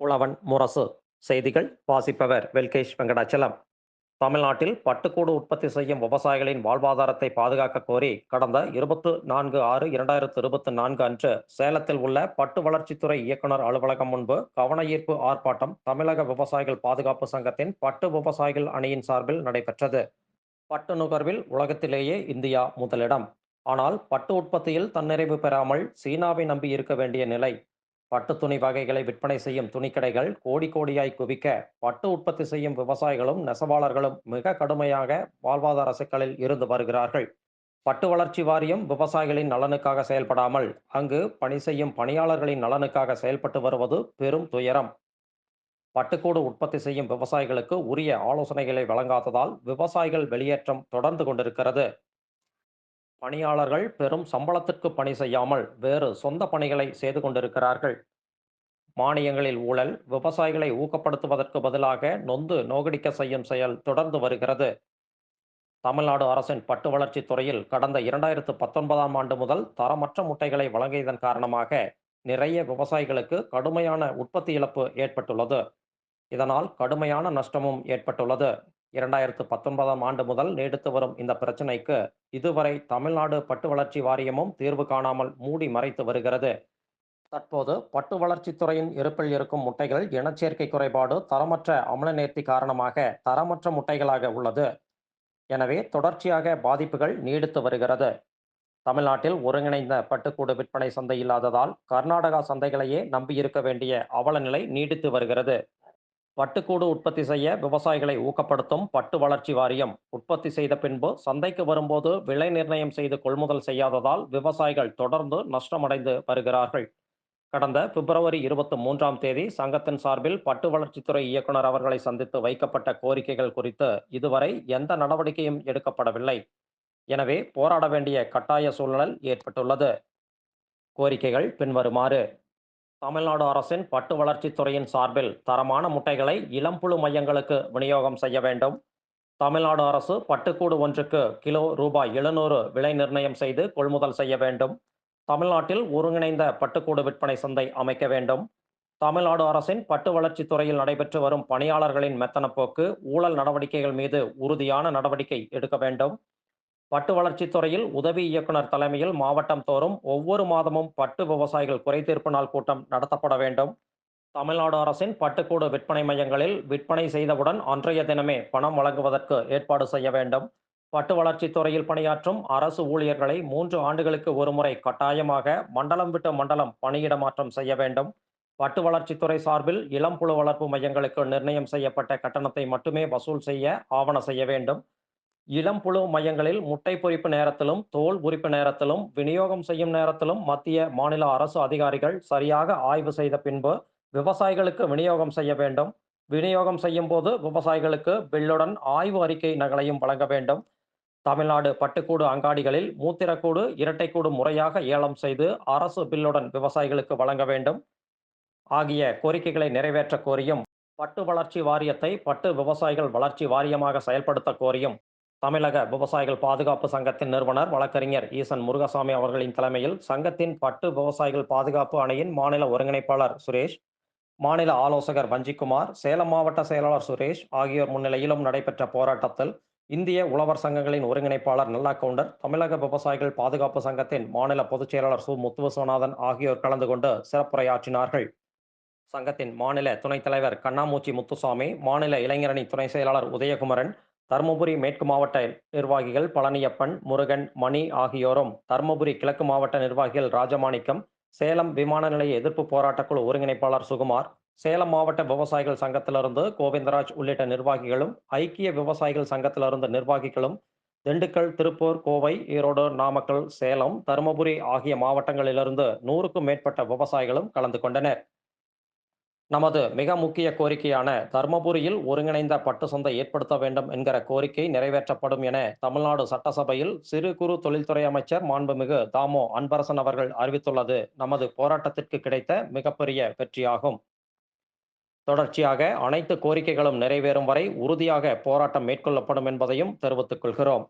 உழவன் முரசு செய்திகள் வாசிப்பவர் வெல்கேஷ் வெங்கடாச்சலம். தமிழ்நாட்டில் பட்டுக்கூடு உற்பத்தி செய்யும் விவசாயிகளின் வாழ்வாதாரத்தை பாதுகாக்க கோரி கடந்த இருபத்து நான்கு ஆறு இரண்டாயிரத்து இருபத்தி நான்கு அன்று சேலத்தில் உள்ள பட்டு வளர்ச்சித்துறை இயக்குனர் அலுவலகம் முன்பு கவன ஈர்ப்பு ஆர்ப்பாட்டம் தமிழக விவசாயிகள் பாதுகாப்பு சங்கத்தின் பட்டு விவசாயிகள் அணியின் சார்பில் நடைபெற்றது. பட்டு நுகர்வில் உலகத்திலேயே இந்தியா முதலிடம். ஆனால் பட்டு உற்பத்தியில் தன்னிறைவு பெறாமல் சீனாவை நம்பி இருக்க வேண்டிய நிலை பட்டு துணி வகைகளை விற்பனை செய்யும் துணிக்கடைகள் கோடி கோடியாய் குவிக்க பட்டு உற்பத்தி செய்யும் விவசாயிகளும் நெசவாளர்களும் மிக கடுமையாக வாழ்வாதார சிக்கலில் இருந்து வருகிறார்கள். பட்டு வளர்ச்சி வாரியம் விவசாயிகளின் நலனுக்காக செயல்படாமல் அங்கு பணி செய்யும் பணியாளர்களின் நலனுக்காக செயல்பட்டு வருவது பெரும் துயரம். பட்டுக்கூடு உற்பத்தி செய்யும் விவசாயிகளுக்கு உரிய ஆலோசனைகளை வழங்காததால் விவசாயிகள் வெளியேற்றம் தொடர்ந்து கொண்டிருக்கிறது. பணியாளர்கள் பெரும் சம்பளத்திற்கு பணி செய்யாமல் வேறு சொந்த பணிகளை செய்து கொண்டிருக்கிறார்கள். மானியங்களில் ஊழல் விவசாயிகளை ஊக்கப்படுத்துவதற்கு பதிலாக நொந்து நோகடிக்க செய்யும் செயல் தொடர்ந்து வருகிறது. தமிழ்நாடு அரசின் பட்டு வளர்ச்சி துறையில் கடந்த இரண்டாயிரத்து பத்தொன்பதாம் ஆண்டு முதல் தரமற்ற முட்டைகளை வழங்கியதன் காரணமாக நிறைய விவசாயிகளுக்கு கடுமையான உற்பத்தி இழப்பு ஏற்பட்டுள்ளது. இதனால் கடுமையான நஷ்டமும் ஏற்பட்டுள்ளது. இரண்டாயிரத்து பத்தொன்பதாம் ஆண்டு முதல் நீடித்து வரும் இந்த பிரச்சினைக்கு இதுவரை தமிழ்நாடு பட்டு வளர்ச்சி வாரியமும் தீர்வு காணாமல் மூடி மறைத்து வருகிறது. தற்போது பட்டு வளர்ச்சித்துறையின் இருப்பில் இருக்கும் முட்டைகள் இனச்சேர்க்கை குறைபாடு தரமற்ற அமில நேர்த்தி காரணமாக தரமற்ற முட்டைகளாக உள்ளது. எனவே தொடர்ச்சியாக பாதிப்புகள் நீடித்து வருகிறது. தமிழ்நாட்டில் ஒருங்கிணைந்த பட்டுக்கூடு விற்பனை சந்தை இல்லாததால் கர்நாடகா சந்தைகளையே நம்பியிருக்க வேண்டிய அவல நிலை நீடித்து வருகிறது. பட்டுக்கூடு உற்பத்தி செய்ய விவசாயிகளை ஊக்கப்படுத்தும் பட்டு வளர்ச்சி வாரியம். உற்பத்தி செய்த பின்பு சந்தைக்கு வரும்போது விலை நிர்ணயம் செய்து கொள்முதல் செய்யாததால் விவசாயிகள் தொடர்ந்து நஷ்டமடைந்து வருகிறார்கள். கடந்த பிப்ரவரி இருபத்தி மூன்றாம் தேதி சங்கத்தின் சார்பில் பட்டு வளர்ச்சித்துறை இயக்குனர் அவர்களை சந்தித்து வைக்கப்பட்ட கோரிக்கைகள் குறித்து இதுவரை எந்த நடவடிக்கையும் எடுக்கப்படவில்லை. எனவே போராட வேண்டிய கட்டாய சூழல் ஏற்பட்டுள்ளது. கோரிக்கைகள் பின்வருமாறு தமிழ்நாடு அரசின் பட்டு வளர்ச்சித்துறையின் சார்பில் தரமான முட்டைகளை இளம்புழு மையங்களுக்கு விநியோகம் செய்ய வேண்டும். தமிழ்நாடு அரசு பட்டுக்கூடு ஒன்றுக்கு கிலோ ரூபாய் எழுநூறு விலை நிர்ணயம் செய்து கொள்முதல் செய்ய வேண்டும். தமிழ்நாட்டில் ஒருங்கிணைந்த பட்டுக்கூடு விற்பனை சந்தை அமைக்க வேண்டும். தமிழ்நாடு அரசின் பட்டு வளர்ச்சித் துறையில் நடைபெற்று வரும் பணியாளர்களின் மெத்தனப்போக்கு ஊழல் நடவடிக்கைகள் மீது உறுதியான நடவடிக்கை எடுக்க வேண்டும். பட்டு வளர்ச்சித் துறையில் உதவி இயக்குனர் தலைமையில் மாவட்டம் தோறும் ஒவ்வொரு மாதமும் பட்டு விவசாயிகள் குறைதீர்ப்பு நாள் கூட்டம் நடத்தப்பட வேண்டும். தமிழ்நாடு அரசின் பட்டுக்கூடு விற்பனை மையங்களில் விற்பனை செய்தவுடன் அன்றைய தினமே பணம் வழங்குவதற்கு ஏற்பாடு செய்ய வேண்டும். பட்டு வளர்ச்சித் துறையில் பணியாற்றும் அரசு ஊழியர்களை மூன்று ஆண்டுகளுக்கு ஒருமுறை கட்டாயமாக மண்டலம் விட்டு மண்டலம் பணியிட மாற்றம் செய்ய வேண்டும். பட்டு வளர்ச்சித்துறை சார்பில் இளம் புழு வளர்ப்பு மையங்களுக்கு நிர்ணயம் செய்யப்பட்ட கட்டணத்தை மட்டுமே வசூல் செய்ய ஆவண செய்ய வேண்டும். இளம் புழு மையங்களில் முட்டை பொறிப்பு நேரத்திலும் தோல் உரிப்பு நேரத்திலும் விநியோகம் செய்யும் நேரத்திலும் மத்திய மாநில அரசு அதிகாரிகள் சரியாக ஆய்வு செய்த பின்பு விவசாயிகளுக்கு விநியோகம் செய்ய வேண்டும். விநியோகம் செய்யும் போது விவசாயிகளுக்கு பில்லுடன் ஆய்வு அறிக்கை நகலையும் வழங்க வேண்டும். தமிழ்நாடு பட்டுக்கூடு அங்காடிகளில் மூத்திரக்கூடு இரட்டைக்கூடு முறையாக ஏலம் செய்து அரசு பில்லுடன் விவசாயிகளுக்கு வழங்க வேண்டும். ஆகிய கோரிக்கைகளை நிறைவேற்ற கோரியும் பட்டு வளர்ச்சி வாரியத்தை பட்டு விவசாயிகள் வளர்ச்சி வாரியமாக செயல்படுத்த கோரியும். தமிழக விவசாயிகள் பாதுகாப்பு சங்கத்தின் நிறுவனர் வழக்கறிஞர் ஈசன் முருகசாமி அவர்களின் தலைமையில் சங்கத்தின் பட்டு விவசாயிகள் பாதுகாப்பு அணையின் மாநில ஒருங்கிணைப்பாளர் சுரேஷ் மாநில ஆலோசகர் வஞ்சிக்குமார் சேலம் மாவட்ட செயலாளர் சுரேஷ் ஆகியோர் முன்னிலையிலும் நடைபெற்ற போராட்டத்தில் இந்திய உழவர் சங்கங்களின் ஒருங்கிணைப்பாளர் நல்லா கவுண்டர் தமிழக விவசாயிகள் பாதுகாப்பு சங்கத்தின் மாநில பொதுச் செயலாளர் சு. முத்துவசநாதன் ஆகியோர் கலந்து கொண்டு சிறப்புரையாற்றினார்கள். சங்கத்தின் மாநில துணைத் தலைவர் கண்ணாமூச்சி முத்துசாமி மாநில இளைஞரணி துணை செயலாளர் உதயகுமரன் தருமபுரி மேற்கு மாவட்ட நிர்வாகிகள் பழனியப்பன் முருகன் மணி ஆகியோரும் தருமபுரி கிழக்கு மாவட்ட நிர்வாகிகள் ராஜமாணிக்கம் சேலம் விமான நிலைய எதிர்ப்பு போராட்டக்குழு ஒருங்கிணைப்பாளர் சுகுமார் சேலம் மாவட்ட விவசாயிகள் சங்கத்திலிருந்து கோவிந்தராஜ் உள்ளிட்ட நிர்வாகிகளும் ஐக்கிய விவசாயிகள் சங்கத்திலிருந்து நிர்வாகிகளும் திண்டுக்கல் திருப்பூர் கோவை ஈரோடு நாமக்கல் சேலம் தருமபுரி ஆகிய மாவட்டங்களிலிருந்து நூறுக்கும் மேற்பட்ட விவசாயிகளும் கலந்து கொண்டனர். நமது மிக முக்கிய கோரிக்கையான தர்மபுரியில் ஒருங்கிணைந்த பட்டு சந்தை ஏற்படுத்த வேண்டும் என்கிற கோரிக்கை நிறைவேற்றப்படும் என தமிழ்நாடு சட்டசபையில் சிறு குறு தொழில்துறை அமைச்சர் மாண்புமிகு தாமோ அன்பரசன் அவர்கள் அறிவித்துள்ளது. நமது போராட்டத்திற்கு கிடைத்த மிகப்பெரிய வெற்றியாகும். தொடர்ச்சியாக அனைத்து கோரிக்கைகளும் நிறைவேறும் வரை உறுதியாக போராட்டம் மேற்கொள்ளப்படும் என்பதையும் தெரிவித்துக் கொள்கிறோம்.